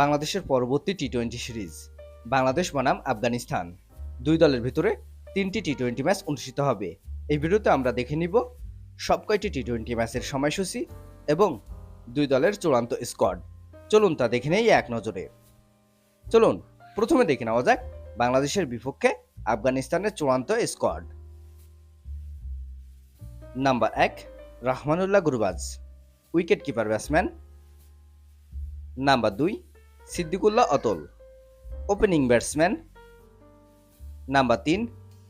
বাংলাদেশের পরবর্তী T twenty series. Bangladesh বনাম আফগানিস্তান। দুই দলের ভিতরে তিনটি টি টোয়েন্টি ম্যাচ অনুষ্ঠিত হবে। এই ভিডিওতে আমরা দেখে নিব সব কয়টি টি টোয়েন্টি ম্যাচের সময়সূচি এবং দুই দলের চূড়ান্ত স্কোয়াড চলুন তা দেখে নেই এক নজরে। চলুন, প্রথমে দেখে নেওয়া যাক বাংলাদেশের বিপক্ষে আফগানিস্তানের চূড়ান্ত স্কোয়াড নাম্বার এক, Rahmanullah Gurbaz wicket keeper batsman number দুই Sediqullah Atal opening batsman number তিন,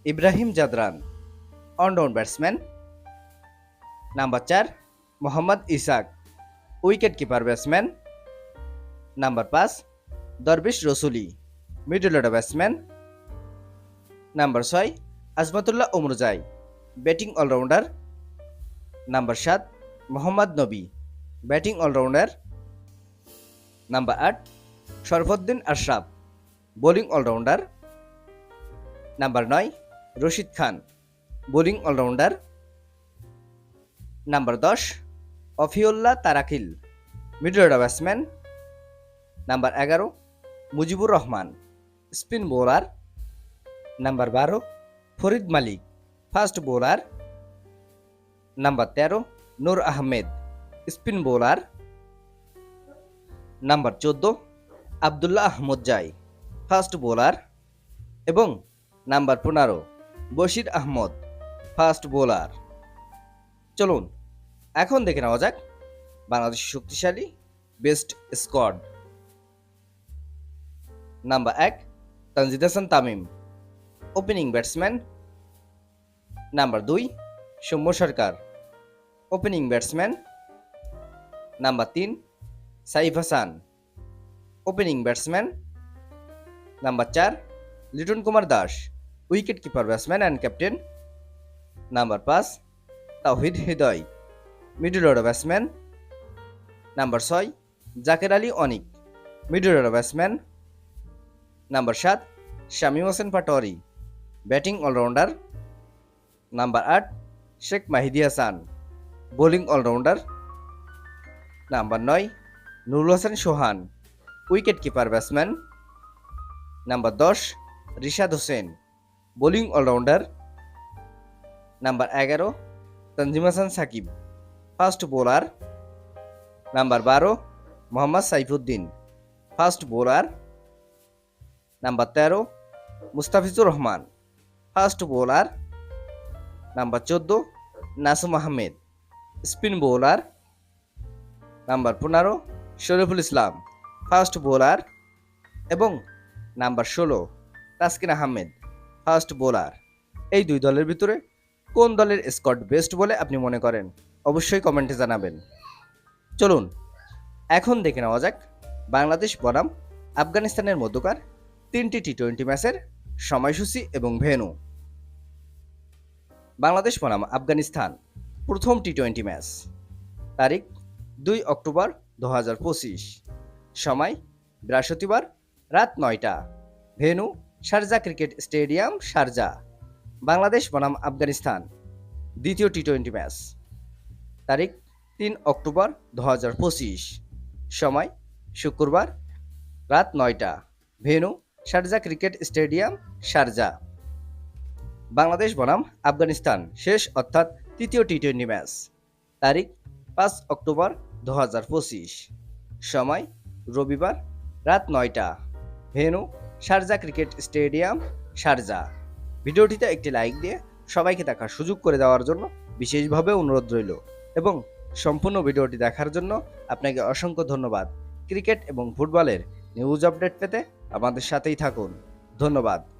Ibrahim Zadran one down batsman number চার, Mohammad Ishaq wicket keeper batsman number পাঁচ, Darwish Rasooli middle order batsman number ছয়, Azmatullah Omarzai batting allrounder number সাত, Mohammad Nabi batting allrounder number আট Sharafuddin Ashraf, bowling allrounder. Number নয়, Rashid Khan, bowling allrounder. Number দশ, Afiullah Tarakil, middle order batsman. Number এগারো, Mujibur Rahman, spin bowler. Number বারো, Farid Malik, fast bowler. Number তেরো, Noor Ahmed, spin bowler. Number চোদ্দ আবদুল্লাহ আহমদ জাই fast bowler এবং number পনেরো, Bashir Ahmad fast bowler. চলুন, এখন দেখে নেওয়া যাক বাংলাদেশ শক্তিশালী, বেস্ট স্কোয়াড। নাম্বার এক, Tanzid Hasan Tamim, opening batsman. Number দুই, Soumya Sarkar, opening batsman. Number তিন, Saif Hassan. Opening batsman number চার Litton Kumar Das wicket keeper batsman and captain number পাঁচ Towhid Hridoy middle order batsman number ছয় Jaker Ali Anik middle order batsman number সাত Shamim Hossain Patwari batting allrounder number আট Sheikh Mahedi Hasan bowling allrounder number নয় Nurul Hasan Sohan wicket keeper batsman number দশ Rishad Hossain bowling allrounder number এগারো Tanzim Hasan Sakib fast bowler number বারো Mohammad Saifuddin fast bowler number তেরো Mustafizur Rahman fast bowler number চোদ্দ Nasum Ahmed spin bowler number পনেরো Shoriful Islam fast bowler এবং number ষোলো, Taskin Ahmed, first bowler. এই দুই দলের ভিতরে কোন দলের স্কট বেস্ট বলে আপনি মনে করেন? অবশ্যই কমেন্টে জানাবেন। চলুন, এখন দেখে নেওয়া যাক বাংলাদেশ বনাম আফগানিস্তানের মধ্যকার তিনটি টি টোয়েন্টি ম্যাচের সময়সূচি এবং ভেন্যু। বাংলাদেশ বনাম আফগানিস্তান, প্রথম টি টোয়েন্টি ম্যাচ, তারিখ দুই অক্টোবর দু হাজার পঁচিশ। সময় বৃহস্পতিবার রাত নয়টা। Venue Sharjah cricket stadium, Sharjah. Bangladesh বনাম আফগানিস্তান। দ্বিতীয় টি টোয়েন্টি ম্যাচ। তারিখ, তিন অক্টোবর দু হাজার পঁচিশ। সময়, শুক্রবার রাত নয়টা। Venue, Sharjah cricket stadium, Sharjah. Bangladesh বনাম আফগানিস্তান। শেষ অর্থাৎ তৃতীয় টি টোয়েন্টি ম্যাচ। তারিখ, পাঁচ অক্টোবর দু হাজার পঁচিশ। সময় রবিবার রাত নয়টা। Venue, Sharjah cricket stadium, Sharjah. ভিডিওটিতে একটি লাইক দিয়ে সবাইকে দেখার সুযোগ করে দেওয়ার জন্য বিশেষভাবে অনুরোধ রইল এবং সম্পূর্ণ ভিডিওটি দেখার জন্য আপনাকে অসংখ্য ধন্যবাদ। ক্রিকেট এবং ফুটবলের নিউজ আপডেট পেতে আমাদের সাথেই থাকুন। ধন্যবাদ।